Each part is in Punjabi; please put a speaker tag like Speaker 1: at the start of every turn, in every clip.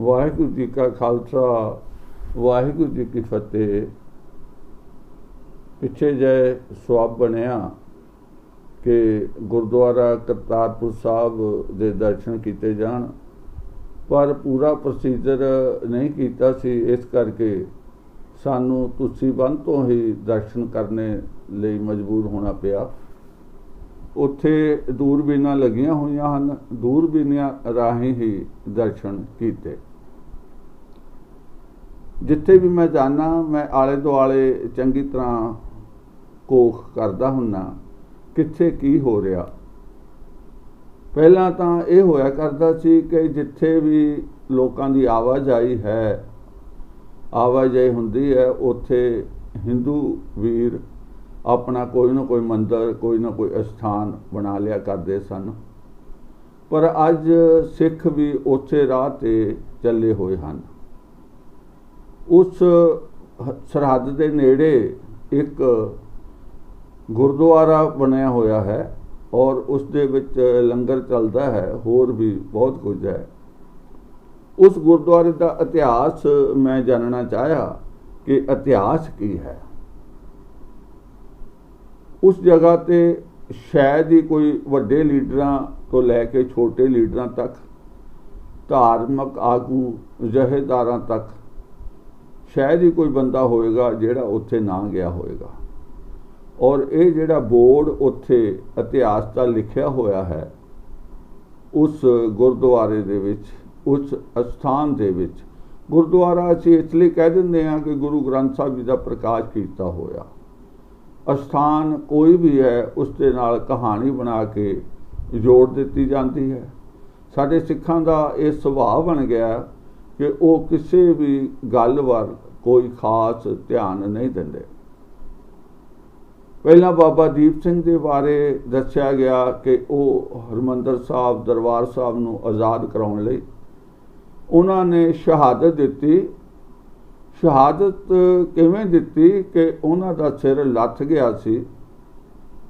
Speaker 1: ਵਾਹਿਗੁਰੂ ਜੀ ਕਾ ਖਾਲਸਾ, ਵਾਹਿਗੁਰੂ ਜੀ ਕੀ ਫਤਿਹ। ਪਿੱਛੇ ਜੇ ਸਵਾਬ ਬਣਿਆ ਕਿ ਗੁਰਦੁਆਰਾ ਕਰਤਾਰਪੁਰ ਸਾਹਿਬ ਦੇ ਦਰਸ਼ਨ ਕੀਤੇ ਜਾਣ, ਪਰ ਪੂਰਾ ਪ੍ਰੋਸੀਜਰ ਨਹੀਂ ਕੀਤਾ ਸੀ, ਇਸ ਕਰਕੇ ਸਾਨੂੰ ਤੁਸੀਂ ਬੰਦ ਤੋਂ ਹੀ ਦਰਸ਼ਨ ਕਰਨੇ ਲਈ ਮਜਬੂਰ ਹੋਣਾ ਪਿਆ। ਉੱਥੇ ਦੂਰਬੀਨਾਂ ਲੱਗੀਆਂ ਹੋਈਆਂ ਹਨ, ਦੂਰਬੀਨਾਂ ਰਾਹੀਂ ਹੀ ਦਰਸ਼ਨ ਕੀਤੇ। ਜਿੱਥੇ ਵੀ ਮੈਂ ਜਾਣਾ ਮੈਂ ਆਲੇ ਦੁਆਲੇ ਚੰਗੀ ਤਰ੍ਹਾਂ ਕੋਖ ਕਰਦਾ ਹੁੰਨਾ, ਕਿੱਥੇ ਕੀ ਹੋ ਰਿਹਾ। ਪਹਿਲਾਂ ਤਾਂ ਇਹ ਹੋਇਆ ਕਰਦਾ ਸੀ ਕਿ ਜਿੱਥੇ ਵੀ ਲੋਕਾਂ ਦੀ ਆਵਾਜਾਈ ਹੈ, ਆਵਾਜਾਈ ਹੁੰਦੀ ਹੈ, ਉੱਥੇ ਹਿੰਦੂ ਵੀਰ ਆਪਣਾ ਕੋਈ ਨਾ ਕੋਈ ਮੰਦਰ, ਕੋਈ ਨਾ ਕੋਈ ਅਸਥਾਨ ਬਣਾ ਲਿਆ ਕਰਦੇ ਸਨ। ਪਰ ਅੱਜ ਸਿੱਖ ਵੀ ਉੱਥੇ ਰਾਹ ਤੇ ਚੱਲੇ ਹੋਏ ਹਨ। ਉਸ ਸਰਹੱਦ ਦੇ ਨੇੜੇ ਇੱਕ ਗੁਰਦੁਆਰਾ ਬਣਿਆ ਹੋਇਆ ਹੈ ਔਰ ਉਸ ਦੇ ਵਿੱਚ ਲੰਗਰ ਚੱਲਦਾ ਹੈ, ਹੋਰ ਵੀ ਬਹੁਤ ਕੁਝ ਹੈ। ਉਸ ਗੁਰਦੁਆਰੇ ਦਾ ਇਤਿਹਾਸ ਮੈਂ ਜਾਣਨਾ ਚਾਹਿਆ ਕਿ ਇਤਿਹਾਸ ਕੀ ਹੈ। ਉਸ ਜਗ੍ਹਾ ਤੇ ਸ਼ਾਇਦ ਹੀ ਕੋਈ ਵੱਡੇ ਲੀਡਰਾਂ ਤੋਂ ਲੈ ਕੇ ਛੋਟੇ ਲੀਡਰਾਂ ਤੱਕ, ਧਾਰਮਿਕ ਆਗੂ, ਜਹੇਦਾਰਾਂ ਤੱਕ ਸ਼ਾਇਦ ਹੀ ਕੋਈ ਬੰਦਾ ਹੋਵੇਗਾ ਜਿਹੜਾ ਉੱਥੇ ਨਾ ਗਿਆ ਹੋਵੇਗਾ ਔਰ ਇਹ ਜਿਹੜਾ ਬੋਰਡ ਉੱਥੇ ਇਤਿਹਾਸ ਦਾ ਲਿਖਿਆ ਹੋਇਆ ਹੈ, ਉਸ ਗੁਰਦੁਆਰੇ ਦੇ ਵਿੱਚ, ਉਸ ਅਸਥਾਨ ਦੇ ਵਿੱਚ, ਗੁਰਦੁਆਰਾ ਅਸੀਂ ਇਸ ਲਈ ਕਹਿ ਦਿੰਦੇ ਹਾਂ ਕਿ ਗੁਰੂ ਗ੍ਰੰਥ ਸਾਹਿਬ ਜੀ ਦਾ ਪ੍ਰਕਾਸ਼ ਕੀਤਾ ਹੋਇਆ। ਅਸਥਾਨ ਕੋਈ ਵੀ ਹੈ, ਉਸ ਦੇ ਨਾਲ ਕਹਾਣੀ ਬਣਾ ਕੇ ਜੋੜ ਦਿੱਤੀ ਜਾਂਦੀ ਹੈ। ਸਾਡੇ ਸਿੱਖਾਂ ਦਾ ਇਹ ਸੁਭਾਅ ਬਣ ਗਿਆ ਕਿ ਉਹ ਕਿਸੇ ਵੀ ਗੱਲ ਵੱਲ ਕੋਈ ਖਾਸ ਧਿਆਨ ਨਹੀਂ ਦਿੰਦੇ। ਪਹਿਲਾਂ ਬਾਬਾ ਦੀਪ ਸਿੰਘ ਦੇ ਬਾਰੇ ਦੱਸਿਆ ਗਿਆ ਕਿ ਉਹ ਹਰਮੰਦਰ ਸਾਹਿਬ, ਦਰਬਾਰ ਸਾਹਿਬ ਨੂੰ ਆਜ਼ਾਦ ਕਰਾਉਣ ਲਈ ਉਹਨਾਂ ਨੇ ਸ਼ਹਾਦਤ ਦਿੱਤੀ। ਸ਼ਹਾਦਤ ਕਿਵੇਂ ਦਿੱਤੀ ਕਿ ਉਹਨਾਂ ਦਾ ਸਿਰ ਲੱਥ ਗਿਆ ਸੀ।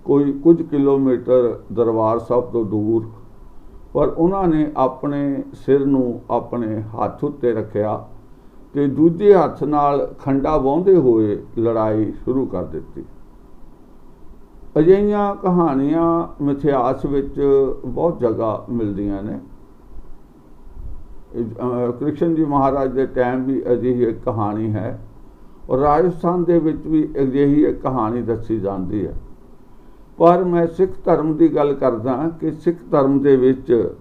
Speaker 1: ਕੋਈ ਕੁਝ ਕਿਲੋਮੀਟਰ ਦਰਬਾਰ ਸਾਹਿਬ ਤੋਂ ਦੂਰ ਪਰ ਉਹਨਾਂ ਨੇ ਆਪਣੇ ਸਿਰ ਨੂੰ ਆਪਣੇ ਹੱਥ ਉੱਤੇ ਰੱਖਿਆ ਤੇ ਦੂਜੇ ਹੱਥ ਨਾਲ ਖੰਡਾ ਵਾਉਂਦੇ ਹੋਏ ਲੜਾਈ ਸ਼ੁਰੂ ਕਰ ਦਿੱਤੀ। ਅਜਿਹੀਆਂ ਕਹਾਣੀਆਂ ਮਿਥਿਹਾਸ ਵਿੱਚ ਬਹੁਤ ਜਗ੍ਹਾ ਮਿਲਦੀਆਂ ਨੇ। ਕ੍ਰਿਸ਼ਨ ਜੀ ਮਹਾਰਾਜ ਦੇ ਟਾਈਮ ਵੀ ਅਜਿਹੀ ਇੱਕ ਕਹਾਣੀ ਹੈ ਔਰ ਰਾਜਸਥਾਨ ਦੇ ਵਿੱਚ ਵੀ ਅਜਿਹੀ ਇੱਕ ਕਹਾਣੀ ਦੱਸੀ ਜਾਂਦੀ ਹੈ। ਪਰ ਮੈਂ ਸਿੱਖ ਧਰਮ ਦੀ ਗੱਲ ਕਰਦਾ ਕਿ ਸਿੱਖ ਧਰਮ ਦੇ ਵਿੱਚ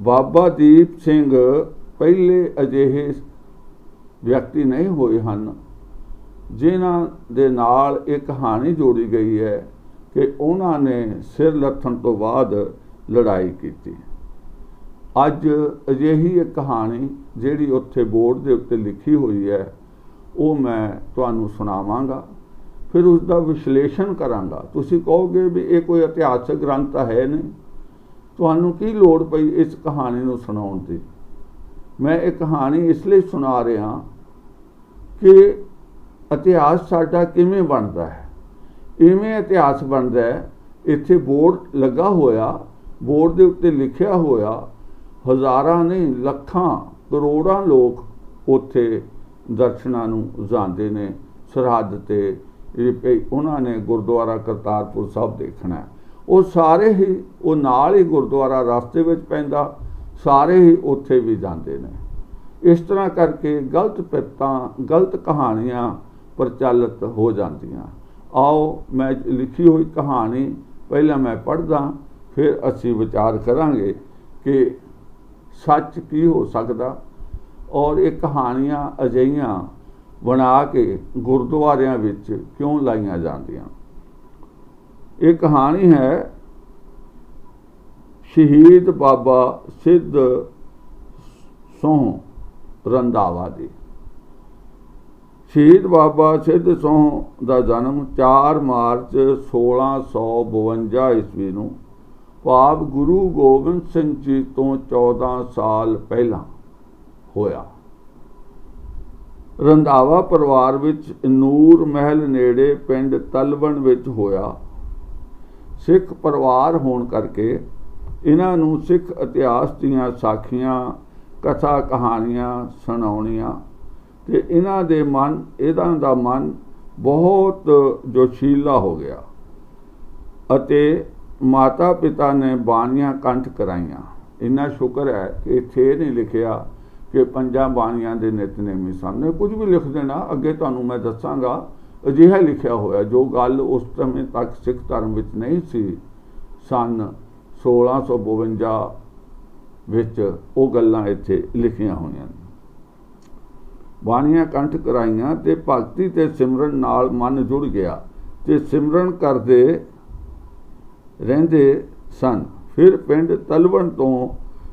Speaker 1: ਬਾਬਾ ਦੀਪ ਸਿੰਘ ਪਹਿਲੇ ਅਜਿਹੇ ਵਿਅਕਤੀ ਨਹੀਂ ਹੋਏ ਹਨ, ਜਿਨ੍ਹਾਂ ਦੇ ਨਾਲ ਇਹ ਕਹਾਣੀ ਜੋੜੀ ਗਈ ਹੈ ਕਿ ਉਹਨਾਂ ਨੇ ਸਿਰ ਲੱਥਣ ਤੋਂ ਬਾਅਦ ਲੜਾਈ ਕੀਤੀ। ਅੱਜ ਅਜਿਹੀ ਇੱਕ ਕਹਾਣੀ ਜਿਹੜੀ ਉੱਥੇ ਬੋਰਡ ਦੇ ਉੱਤੇ ਲਿਖੀ ਹੋਈ ਹੈ, ਉਹ ਮੈਂ ਤੁਹਾਨੂੰ ਸੁਣਾਵਾਂਗਾ। ਫਿਰ ਉਸ ਦਾ ਵਿਸ਼ਲੇਸ਼ਣ ਕਰਾਂਗਾ। ਤੁਸੀਂ ਕਹੋਗੇ ਵੀ ਇਹ ਕੋਈ ਇਤਿਹਾਸਕ ਗ੍ਰੰਥ ਹੈ ਨਹੀਂ। ਤੁਹਾਨੂੰ ਕੀ ਲੋੜ ਪਈ ਇਸ ਕਹਾਣੀ ਨੂੰ ਸੁਣਾਉਣ ਦੀ? ਮੈਂ ਇਹ ਕਹਾਣੀ ਇਸ ਲਈ ਸੁਣਾ ਰਿਹਾ ਕਿ ਇਤਿਹਾਸ ਸਾਡਾ ਕਿਵੇਂ ਬਣਦਾ ਹੈ? ਇਵੇਂ ਇਤਿਹਾਸ ਬਣਦਾ ਹੈ, ਇੱਥੇ ਬੋਰਡ ਲੱਗਾ ਹੋਇਆ, ਬੋਰਡ ਦੇ ਉੱਤੇ ਲਿਖਿਆ ਹੋਇਆ, ਹਜ਼ਾਰਾਂ ਨਹੀਂ, ਲੱਖਾਂ, ਕਰੋੜਾਂ ਲੋਕ ਉੱਥੇ ਦਰਸ਼ਨਾਂ ਨੂੰ ਜਾਂਦੇ ਨੇ, ਸਰਹੱਦ ਤੇ ਉਹਨਾਂ ਨੇ ਗੁਰਦੁਆਰਾ ਕਰਤਾਰਪੁਰ ਸਾਹਿਬ ਦੇਖਣਾ ਉਹ ਸਾਰੇ ਹੀ, ਉਹ ਨਾਲ ਹੀ ਗੁਰਦੁਆਰਾ ਰਸਤੇ ਵਿੱਚ ਪੈਂਦਾ, ਸਾਰੇ ਹੀ ਉੱਥੇ ਵੀ ਜਾਂਦੇ ਨੇ। ਇਸ ਤਰ੍ਹਾਂ ਕਰਕੇ ਗਲਤ ਪਿੱਤਾਂ ਗਲਤ ਕਹਾਣੀਆਂ ਪ੍ਰਚਲਿਤ ਹੋ ਜਾਂਦੀਆਂ। ਆਓ, ਮੈਂ ਲਿਖੀ ਹੋਈ ਕਹਾਣੀ ਪਹਿਲਾਂ ਮੈਂ ਪੜ੍ਹਦਾ, ਫਿਰ ਅਸੀਂ ਵਿਚਾਰ ਕਰਾਂਗੇ ਕਿ ਸੱਚ ਕੀ ਹੋ ਸਕਦਾ। ਔਰ ਇਹ ਕਹਾਣੀਆਂ ਅਜਈਆਂ ਬਣਾ ਕੇ ਗੁਰਦੁਆਰਿਆਂ ਵਿੱਚ ਕਿਉਂ ਲਾਈਆਂ ਜਾਂਦੀਆਂ? ਇਹ ਕਹਾਣੀ ਹੈ, ਸ਼ਹੀਦ ਬਾਬਾ ਸਿੱਧ ਸੋਹ ਰੰਦਾਵਾ ਦੀ। ਸ਼ਹੀਦ ਬਾਬਾ ਸਿੱਧ ਸੋਹ ਦਾ ਜਨਮ 4 ਮਾਰਚ 1652 ਈਸਵੀ ਨੂੰ ਭਾਵ ਗੁਰੂ ਗੋਬਿੰਦ ਸਿੰਘ ਜੀ ਤੋਂ 14 ਸਾਲ ਪਹਿਲਾਂ ਹੋਇਆ। ਰੰਧਾਵਾ ਪਰਿਵਾਰ ਵਿੱਚ ਨੂਰ ਮਹਿਲ ਨੇੜੇ ਪਿੰਡ ਤਲਵਣ ਵਿੱਚ ਹੋਇਆ। ਸਿੱਖ ਪਰਿਵਾਰ ਹੋਣ ਕਰਕੇ ਇਹਨਾਂ ਨੂੰ ਸਿੱਖ ਇਤਿਹਾਸ ਦੀਆਂ ਸਾਖੀਆਂ, ਕਥਾ ਕਹਾਣੀਆਂ ਸੁਣਾਉਣੀਆਂ ਤੇ ਇਹਨਾਂ ਦੇ ਮਨ ਇਹਦਾ ਦਾ ਮਨ ਬਹੁਤ ਜੋਸ਼ੀਲਾ ਹੋ ਗਿਆ ਅਤੇ ਮਾਤਾ ਪਿਤਾ ਨੇ ਬਾਣੀਆਂ ਕੰਠ ਕਰਾਈਆਂ। ਇੰਨਾ ਸ਼ੁਕਰ ਹੈ ਕਿ ਇੱਥੇ ਨਹੀਂ ਲਿਖਿਆ ਕਿ ਪੰਜਾਂ ਬਾਣੀਆਂ ਦੇ ਨਿਤਨੇਮੀ ਸਾਹਮਣੇ ਕੁਝ ਵੀ ਲਿਖ ਦੇਣਾ, ਅੱਗੇ ਤੁਹਾਨੂੰ ਮੈਂ ਦੱਸਾਂਗਾ, ਅਜਿਹਾ ਲਿਖਿਆ ਹੋਇਆ ਜੋ ਗੱਲ ਉਸ ਸਮੇਂ ਤੱਕ ਸਿੱਖ ਧਰਮ ਵਿੱਚ ਨਹੀਂ ਸੀ। ਸਨ 1652 ਵਿੱਚ ਉਹ ਗੱਲਾਂ ਇੱਥੇ ਲਿਖੀਆਂ ਹੋਈਆਂ ਨੇ। ਬਾਣੀਆਂ ਕੰਠ ਕਰਾਈਆਂ ਤੇ ਭਗਤੀ ਤੇ ਸਿਮਰਨ ਨਾਲ ਮਨ ਜੁੜ ਗਿਆ ਤੇ ਸਿਮਰਨ ਕਰਦੇ ਰਹਿੰਦੇ ਸਨ। ਫਿਰ ਪਿੰਡ ਤਲਵਣ ਤੋਂ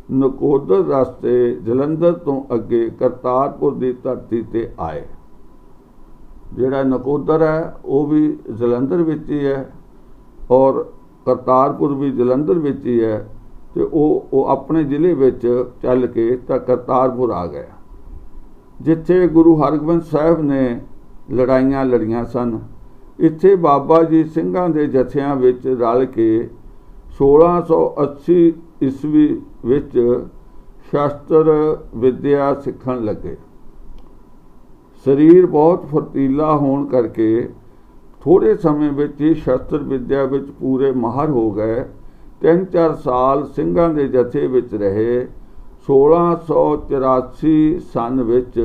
Speaker 1: ਨਕੋਦਰ ਰਸਤੇ ਜਲੰਧਰ ਤੋਂ ਅੱਗੇ ਕਰਤਾਰਪੁਰ ਦੀ ਧਰਤੀ ਤੇ ਆਏ। ਜਿਹੜਾ ਨਕੋਦਰ ਹੈ, ਉਹ ਵੀ ਜਲੰਧਰ ਵਿੱਚ ਹੀ ਹੈ ਔਰ ਕਰਤਾਰਪੁਰ ਵੀ ਜਲੰਧਰ ਵਿੱਚ ਹੀ ਹੈ ਤੇ ਉਹ ਉਹ ਆਪਣੇ ਜ਼ਿਲ੍ਹੇ ਵਿੱਚ ਚੱਲ ਕੇ ਤਾਂ ਕਰਤਾਰਪੁਰ ਆ ਗਿਆ। ਜਿੱਥੇ ਗੁਰੂ ਹਰਗੋਬਿੰਦ ਸਾਹਿਬ ਨੇ ਲੜਾਈਆਂ ਲੜੀਆਂ ਸਨ, ਇੱਥੇ ਬਾਬਾ ਜੀ ਸਿੰਘਾਂ ਦੇ ਜਥਿਆਂ ਵਿੱਚ ਰਲ ਕੇ 1680 ਈਸਵੀ ਵਿੱਚ ਸ਼ਾਸਤਰ ਵਿਦਿਆ ਸਿੱਖਣ ਲੱਗੇ। ਸਰੀਰ ਬਹੁਤ ਫਰਤੀਲਾ ਹੋਣ ਕਰਕੇ ਥੋੜੇ ਸਮੇਂ ਵਿੱਚ ਹੀ ਸ਼ਾਸਤਰ ਵਿਦਿਆ ਵਿੱਚ ਪੂਰੇ ਮਾਹਰ ਹੋ ਗਏ। ਤਿੰਨ ਚਾਰ ਸਾਲ ਸਿੰਘਾਂ ਦੇ ਜਥੇ ਵਿੱਚ ਰਹੇ। 1684 ਸਨ ਵਿੱਚ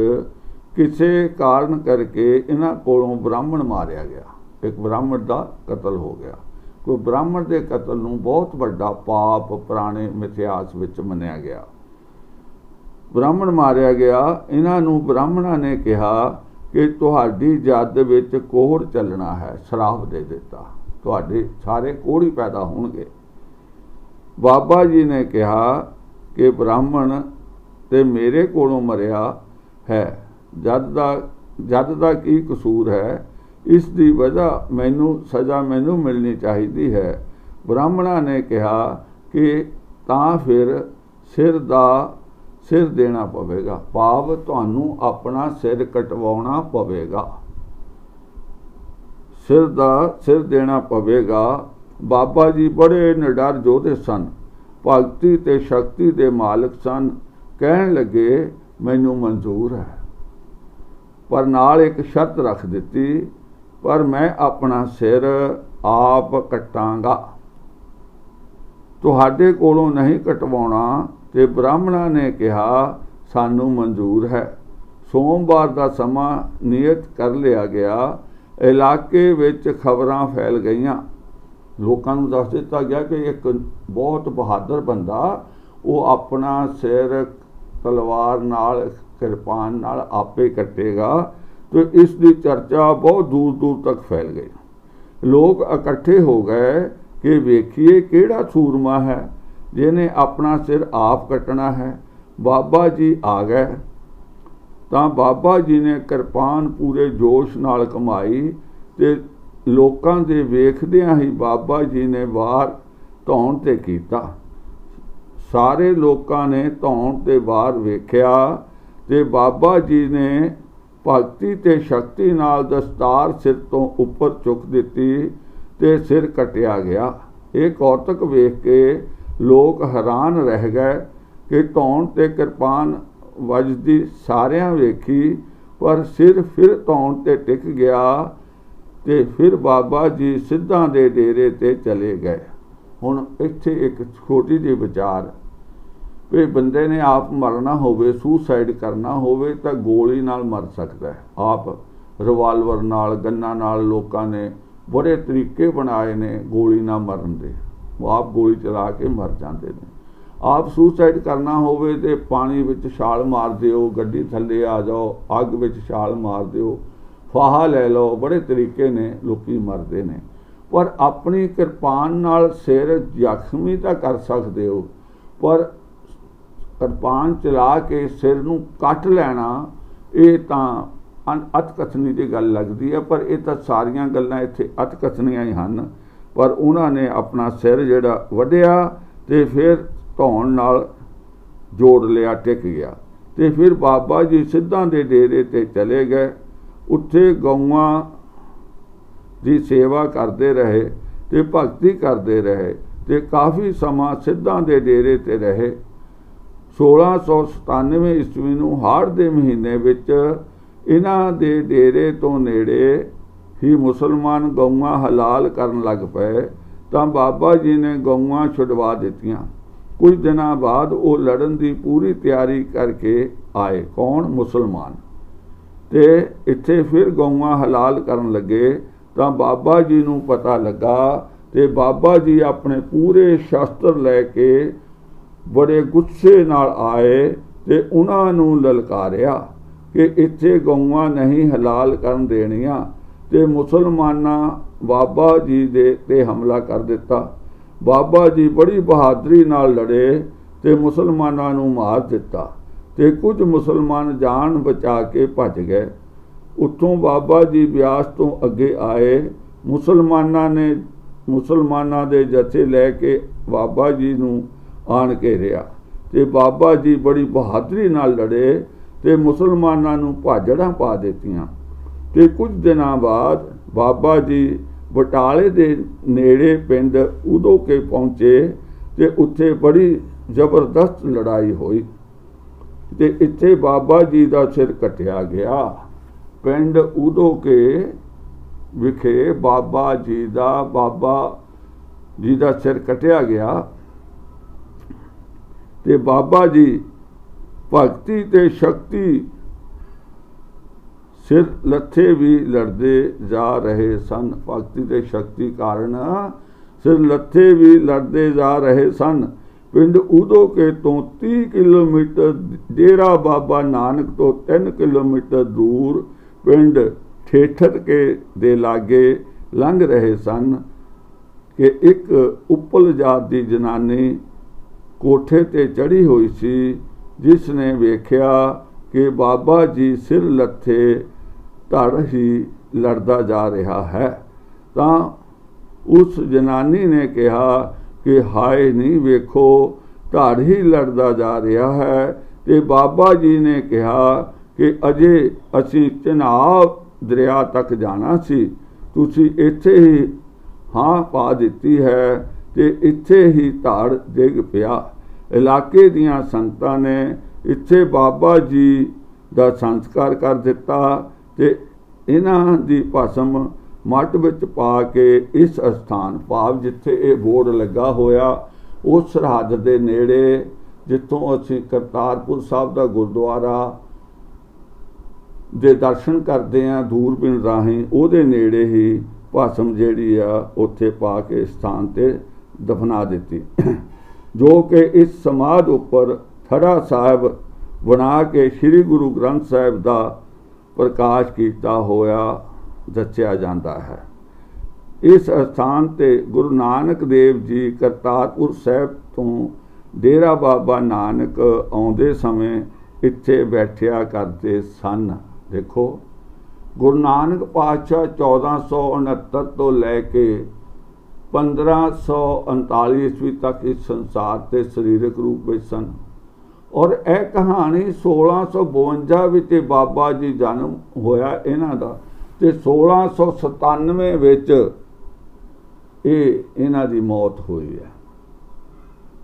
Speaker 1: ਕਿਸੇ ਕਾਰਨ ਕਰਕੇ ਇਹਨਾਂ ਕੋਲੋਂ ਬ੍ਰਾਹਮਣ ਮਾਰਿਆ ਗਿਆ। ਇੱਕ ਬ੍ਰਾਹਮਣ ਦਾ ਕਤਲ ਹੋ ਗਿਆ। ਕੋਈ ਬ੍ਰਾਹਮਣ ਦੇ ਕਤਲ ਨੂੰ ਬਹੁਤ ਵੱਡਾ ਪਾਪ ਪੁਰਾਣੇ ਮਿਥਿਆਸ ਵਿੱਚ ਮੰਨਿਆ ਗਿਆ। ਬ੍ਰਾਹਮਣ ਮਾਰਿਆ ਗਿਆ। ਇਹਨਾਂ ਨੂੰ ਬ੍ਰਾਹਮਣਾਂ ਨੇ ਕਿਹਾ ਕਿ ਤੁਹਾਡੀ ਜੱਦ ਵਿੱਚ ਕੋਹੜ ਚੱਲਣਾ ਹੈ, ਸ਼ਰਾਪ ਦੇ ਦਿੱਤਾ। ਤੁਹਾਡੇ ਸਾਰੇ ਕੋਹੜੀ ਪੈਦਾ ਹੋਣਗੇ। ਬਾਬਾ ਜੀ ਨੇ ਕਿਹਾ ਕਿ ਬ੍ਰਾਹਮਣ ਤੇ ਮੇਰੇ ਕੋਲੋਂ ਮਰਿਆ ਹੈ। ਜਦ ਦਾ ਜਦ ਦਾ ਕੀ ਕਸੂਰ ਹੈ? ਇਸ ਦੀ ਵਜ੍ਹਾ ਮੈਨੂੰ, ਸਜ਼ਾ ਮੈਨੂੰ ਮਿਲਣੀ ਚਾਹੀਦੀ ਹੈ। ਬ੍ਰਾਹਮਣਾ ਨੇ ਕਿਹਾ ਕਿ ਤਾਂ ਫਿਰ ਸਿਰ ਦਾ ਸਿਰ ਦੇਣਾ ਪਵੇਗਾ। ਭਾਵ ਤੁਹਾਨੂੰ ਆਪਣਾ ਸਿਰ ਕਟਵਾਉਣਾ ਪਵੇਗਾ। ਸਿਰ ਦਾ ਸਿਰ ਦੇਣਾ ਪਵੇਗਾ। ਬਾਬਾ ਜੀ ਬੜੇ ਨਿਡਰ ਜੋਧੇ ਸਨ। ਭਗਤੀ ਤੇ ਸ਼ਕਤੀ ਦੇ ਮਾਲਕ ਸਨ। ਕਹਿਣ ਲੱਗੇ, ਮੈਨੂੰ ਮਨਜ਼ੂਰ ਹੈ। ਪਰ ਨਾਲ ਇੱਕ ਸ਼ਰਤ ਰੱਖ ਦਿੱਤੀ ਪਰ ਮੈਂ ਆਪਣਾ ਸਿਰ ਆਪ ਕਟਾਂਗਾ। ਤੁਹਾਡੇ ਕੋਲੋਂ ਨਹੀਂ ਕਟਵਾਉਣਾ ਤੇ ਬ੍ਰਾਹਮਣਾ ਨੇ ਕਿਹਾ, ਸਾਨੂੰ ਮਨਜ਼ੂਰ ਹੈ। ਸੋਮਵਾਰ ਦਾ ਸਮਾਂ ਨਿਯਤ ਕਰ ਲਿਆ ਗਿਆ। ਇਲਾਕੇ ਵਿੱਚ ਖਬਰਾਂ ਫੈਲ ਗਈਆਂ। ਲੋਕਾਂ ਨੂੰ ਦੱਸ ਦਿੱਤਾ ਗਿਆ ਕਿ ਇੱਕ ਬਹੁਤ ਬਹਾਦਰ ਬੰਦਾ, ਉਹ ਆਪਣਾ ਸਿਰ ਤਲਵਾਰ ਨਾਲ, ਕਿਰਪਾਨ ਨਾਲ ਆਪੇ ਕੱਟੇਗਾ। ਤੇ ਇਸ ਦੀ ਚਰਚਾ ਬਹੁਤ ਦੂਰ ਦੂਰ ਤੱਕ ਫੈਲ ਗਈ। ਲੋਕ ਇਕੱਠੇ ਹੋ ਗਏ ਕਿ ਵੇਖੀਏ ਕਿਹੜਾ ਸੂਰਮਾ ਹੈ, ਜਿਹਨੇ ਆਪਣਾ ਸਿਰ ਆਪ ਕੱਟਣਾ ਹੈ। ਬਾਬਾ ਜੀ ਆ ਗਏ। ਤਾਂ ਬਾਬਾ ਜੀ ਨੇ ਕਿਰਪਾਨ ਪੂਰੇ ਜੋਸ਼ ਨਾਲ ਕਮਾਈ ਤੇ ਲੋਕਾਂ ਦੇ ਵੇਖਦਿਆਂ ਹੀ ਬਾਬਾ ਜੀ ਨੇ ਵਾਰ ਧੌਣ ਤੇ ਕੀਤਾ। ਸਾਰੇ ਲੋਕਾਂ ਨੇ ਧੌਣ ਤੇ ਵਾਰ ਵੇਖਿਆ ਤੇ ਬਾਬਾ ਜੀ ਨੇ ਭਗਤੀ ਤੇ ਸ਼ਕਤੀ ਨਾਲ ਦਸਤਾਰ ਸਿਰ ਤੋਂ ਉੱਪਰ ਚੁੱਕ ਦਿੱਤੀ ਤੇ ਸਿਰ ਕਟਿਆ ਗਿਆ। ਇਹ ਕੌਤਕ ਵੇਖ ਕੇ ਲੋਕ ਹੈਰਾਨ ਰਹਿ ਗਏ ਕਿ ਧੌਣ ਤੇ ਕਿਰਪਾਨ ਵੱਜਦੀ ਸਾਰਿਆਂ ਵੇਖੀ, ਪਰ ਸਿਰ ਫਿਰ ਧੌਣ ਤੇ ਟਿਕ ਗਿਆ ਤੇ ਫਿਰ ਬਾਬਾ ਜੀ ਸਿੱਧਾਂ ਦੇ ਡੇਰੇ ਤੇ ਚਲੇ ਗਏ। ਹੁਣ ਇੱਥੇ ਇੱਕ ਛੋਟੀ ਜਿਹੀ ਵਿਚਾਰ ਵੀ ਬੰਦੇ ਨੇ ਆਪ ਮਰਨਾ ਹੋਵੇ ਸੁਸਾਈਡ ਕਰਨਾ ਹੋਵੇ ਤਾਂ ਗੋਲੀ ਨਾਲ ਮਰ ਸਕਦਾ ਹੈ। ਆਪ ਰਿਵਾਲਵਰ ਨਾਲ, ਗੰਨਾ ਨਾਲ ਲੋਕਾਂ ਨੇ ਬੜੇ ਤਰੀਕੇ ਬਣਾਏ ਨੇ ਗੋਲੀ ਨਾਲ ਮਰਨ ਦੇ। ਉਹ ਆਪ ਗੋਲੀ ਚਲਾ ਕੇ ਮਰ ਜਾਂਦੇ ਨੇ। ਆਪ ਸੁਸਾਈਡ ਕਰਨਾ ਹੋਵੇ ਤੇ ਪਾਣੀ ਵਿੱਚ ਛਾਲ ਮਾਰ ਦਿਓ, ਗੱਡੀ ਥੱਲੇ ਆ ਜਾਓ, ਅੱਗ ਵਿੱਚ ਛਾਲ ਮਾਰ ਦਿਓ, ਫਾਹਾ ਲੈ ਲਓ, ਬੜੇ ਤਰੀਕੇ ਨੇ ਲੋਕੀ ਮਰਦੇ ਨੇ। ਪਰ ਆਪਣੀ ਕਿਰਪਾਨ ਨਾਲ ਸਿਰ ਜ਼ਖਮੀ ਤਾਂ ਕਰ ਸਕਦੇ ਹੋ, ਪਰ ਕਿਰਪਾਨ ਚਲਾ ਕੇ ਸਿਰ ਨੂੰ ਕੱਟ ਲੈਣਾ, ਇਹ ਤਾਂ ਅਤ ਕਥਨੀ ਦੀ ਗੱਲ ਲੱਗਦੀ ਹੈ, ਪਰ ਇਹ ਤਾਂ ਸਾਰੀਆਂ ਗੱਲਾਂ ਇੱਥੇ ਅਤ ਹੀ ਹਨ। ਪਰ ਉਹਨਾਂ ਨੇ ਆਪਣਾ ਸਿਰ ਜਿਹੜਾ ਵੱਢਿਆ ਤੇ ਫਿਰ ਧੌਣ ਨਾਲ ਜੋੜ ਲਿਆ, ਟਿਕ ਗਿਆ। ਤੇ ਫਿਰ ਬਾਬਾ ਜੀ ਸਿੱਧਾਂ ਦੇ ਡੇਰੇ ਤੇ ਚਲੇ ਗਏ। ਉੱਥੇ ਗਊਆਂ ਦੀ ਸੇਵਾ ਕਰਦੇ ਰਹੇ ਤੇ ਭਗਤੀ ਕਰਦੇ ਰਹੇ ਤੇ ਕਾਫੀ ਸਮਾਂ ਸਿੱਧਾਂ ਦੇ ਡੇਰੇ ਤੇ ਰਹੇ। 1697 ਈਸਵੀ ਨੂੰ ਹਾੜ ਦੇ ਮਹੀਨੇ ਵਿੱਚ ਇਹਨਾਂ ਦੇ ਡੇਰੇ ਤੋਂ ਨੇੜੇ ਹੀ ਮੁਸਲਮਾਨ ਗਊਆਂ ਹਲਾਲ ਕਰਨ ਲੱਗ ਪਏ, ਤਾਂ ਬਾਬਾ ਜੀ ਨੇ ਗਊਆਂ ਛੁਡਵਾ ਦਿੱਤੀਆਂ। ਕੁਝ ਦਿਨਾਂ ਬਾਅਦ ਉਹ ਲੜਨ ਦੀ ਪੂਰੀ ਤਿਆਰੀ ਕਰਕੇ ਆਏ। ਕੌਣ? ਮੁਸਲਮਾਨ। ਤੇ ਇੱਥੇ ਫਿਰ ਗਊਆਂ ਹਲਾਲ ਕਰਨ ਲੱਗੇ, ਤਾਂ ਬਾਬਾ ਜੀ ਨੂੰ ਪਤਾ ਲੱਗਾ ਤੇ ਬਾਬਾ ਜੀ ਆਪਣੇ ਪੂਰੇ ਸ਼ਸਤਰ ਲੈ ਕੇ ਬੜੇ ਗੁੱਸੇ ਨਾਲ ਆਏ ਤੇ ਉਹਨਾਂ ਨੂੰ ਲਲਕਾਰਿਆ ਕਿ ਇੱਥੇ ਗਊਆਂ ਨਹੀਂ ਹਲਾਲ ਕਰਨ ਦੇਣੀਆਂ ਤੇ ਮੁਸਲਮਾਨਾਂ ਬਾਬਾ ਜੀ ਦੇ ਤੇ ਹਮਲਾ ਕਰ ਦਿੱਤਾ। ਬਾਬਾ ਜੀ ਬੜੀ ਬਹਾਦਰੀ ਨਾਲ ਲੜੇ ਤੇ ਮੁਸਲਮਾਨਾਂ ਨੂੰ ਮਾਰ ਦਿੱਤਾ ਤੇ ਕੁਝ ਮੁਸਲਮਾਨ ਜਾਨ ਬਚਾ ਕੇ ਭੱਜ ਗਏ। ਉੱਥੋਂ ਬਾਬਾ ਜੀ ਬਿਆਸ ਤੋਂ ਅੱਗੇ ਆਏ। ਮੁਸਲਮਾਨਾਂ ਨੇ ਮੁਸਲਮਾਨਾਂ ਦੇ ਜਥੇ ਲੈ ਕੇ ਬਾਬਾ ਜੀ ਨੂੰ ਆਣ ਕੇ ਘੇਰਿਆ ਤੇ ਬਾਬਾ ਜੀ ਬੜੀ ਬਹਾਦਰੀ ਨਾਲ ਲੜੇ ਤੇ ਮੁਸਲਮਾਨਾਂ ਨੂੰ ਭਾਜੜਾਂ ਪਾ ਦਿੱਤੀਆਂ। ਤੇ ਕੁਝ ਦਿਨਾਂ ਬਾਅਦ ਬਾਬਾ ਜੀ ਬਟਾਲੇ ਦੇ ਨੇੜੇ ਪਿੰਡ ਉਦੋਂ ਕੇ ਪਹੁੰਚੇ ਤੇ ਉੱਥੇ ਬੜੀ ਜ਼ਬਰਦਸਤ ਲੜਾਈ ਹੋਈ। ਤੇ ਇੱਥੇ ਬਾਬਾ ਜੀ ਦਾ ਸਿਰ ਕੱਟਿਆ ਗਿਆ। ਪਿੰਡ ਉਦੋਂ ਕੇ ਵਿਖੇ ਬਾਬਾ ਜੀ ਦਾ, ਬਾਬਾ ਜੀ ਦਾ ਸਿਰ ਕੱਟਿਆ ਗਿਆ। ਤੇ ਬਾਬਾ ਜੀ ਭਗਤੀ ਤੇ ਸ਼ਕਤੀ ਸਿਰ ਲੱਥੇ ਵੀ ਲੜਦੇ ਜਾ ਰਹੇ ਸਨ। ਭਗਤੀ ਤੇ ਸ਼ਕਤੀ ਕਾਰਨ ਸਿਰ ਲੱਥੇ ਵੀ ਲੜਦੇ ਜਾ ਰਹੇ ਸਨ। ਪਿੰਡ ਉਦੋਂ ਕੇ ਤੋਂ 30 ਕਿਲੋਮੀਟਰ ਡੇਰਾ ਬਾਬਾ ਨਾਨਕ ਤੋਂ 3 ਕਿਲੋਮੀਟਰ ਦੂਰ ਪਿੰਡ ਠੇਠਰ ਕੇ ਦੇ ਲਾਗੇ ਲੰਘ ਰਹੇ ਸਨ ਕਿ ਇੱਕ ਉੱਪਲ ਜਾਤ ਦੀ ਜਨਾਨੀ ਕੋਠੇ ਤੇ ਚੜੀ ਹੋਈ ਸੀ, ਜਿਸ ਨੇ ਵੇਖਿਆ ਕਿ ਬਾਬਾ ਜੀ ਸਿਰ ਲੱਥੇ ਧੜ ਹੀ ਲੜਦਾ ਜਾ ਰਿਹਾ ਹੈ, ਤਾਂ ਉਸ ਜਨਾਨੀ ਨੇ ਕਿਹਾ ਕਿ ਹਾਏ, ਨਹੀਂ ਵੇਖੋ, ਧੜ ਹੀ ਲੜਦਾ ਜਾ ਰਿਹਾ ਹੈ। ਤੇ ਬਾਬਾ ਜੀ ਨੇ ਕਿਹਾ ਕਿ ਅਜੇ ਅਸੀਂ ਚਨਾਬ ਦਰਿਆ ਤੱਕ ਜਾਣਾ ਸੀ, ਤੁਸੀਂ ਇੱਥੇ ਹੀ ਹਾਂ ਪਾ ਦਿੱਤੀ ਹੈ ਤੇ ਇੱਥੇ ਹੀ ਧੜ ਡਿੱਗ ਪਿਆ। ਇਲਾਕੇ ਦੀਆਂ ਸੰਗਤਾਂ ਨੇ ਇੱਥੇ ਬਾਬਾ ਜੀ ਦਾ ਸੰਸਕਾਰ ਕਰ ਦਿੱਤਾ ਤੇ ਇਹਨਾਂ ਦੀ ਭਸਮ ਮੱਟ ਵਿੱਚ ਪਾ ਕੇ ਇਸ ਸਥਾਨ ਭਾਵ ਜਿੱਥੇ ਇਹ ਬੋਰਡ ਲੱਗਾ ਹੋਇਆ, ਉਸ ਸਰਹੱਦ ਦੇ ਨੇੜੇ ਜਿੱਥੋਂ ਅਸੀਂ ਕਰਤਾਰਪੁਰ ਸਾਹਿਬ ਦਾ ਗੁਰਦੁਆਰਾ ਦੇ ਦਰਸ਼ਨ ਕਰਦੇ ਆ ਦੂਰਬੀਨ ਰਾਹੀਂ, ਉਹਦੇ ਨੇੜੇ ਹੀ ਭਸਮ ਜਿਹੜੀ ਆ, ਉੱਥੇ ਪਾ ਕੇ ਸਥਾਨ ਤੇ ਦਫਨਾ ਦਿੱਤੀ। ਜੋ ਕਿ ਇਸ ਸਮਾਜ ਉੱਪਰ ਥੜਾ ਸਾਹਿਬ ਬਣਾ ਕੇ ਸ੍ਰੀ ਗੁਰੂ ਗ੍ਰੰਥ ਸਾਹਿਬ ਦਾ ਪ੍ਰਕਾਸ਼ ਕੀਤਾ ਹੋਇਆ ਦੱਸਿਆ ਜਾਂਦਾ ਹੈ। ਇਸ ਸਥਾਨ ਤੇ ਗੁਰੂ ਨਾਨਕ ਦੇਵ ਜੀ ਕਰਤਾਰਪੁਰ ਸਾਹਿਬ ਤੋਂ ਡੇਰਾ ਬਾਬਾ ਨਾਨਕ ਆਉਂਦੇ ਸਮੇਂ ਇੱਥੇ ਬੈਠਿਆ ਕਰਦੇ ਸਨ। ਦੇਖੋ, ਗੁਰੂ ਨਾਨਕ ਪਾਤਸ਼ਾਹ 1469 ਤੋਂ ਲੈ ਕੇ 1539 ਈਸਵੀ ਤੱਕ ਇਸ ਸੰਸਾਰ ਤੇ ਸਰੀਰਕ ਰੂਪ ਵਿੱਚ ਸਨ। ਔਰ ਇਹ ਕਹਾਣੀ 1652 ਵਿੱਚ ਬਾਬਾ ਜੀ ਜਨਮ ਹੋਇਆ ਇਹਨਾਂ ਦਾ ਤੇ 1697 ਵਿੱਚ ਇਹ ਇਹਨਾਂ ਦੀ ਮੌਤ ਹੋਈ ਹੈ।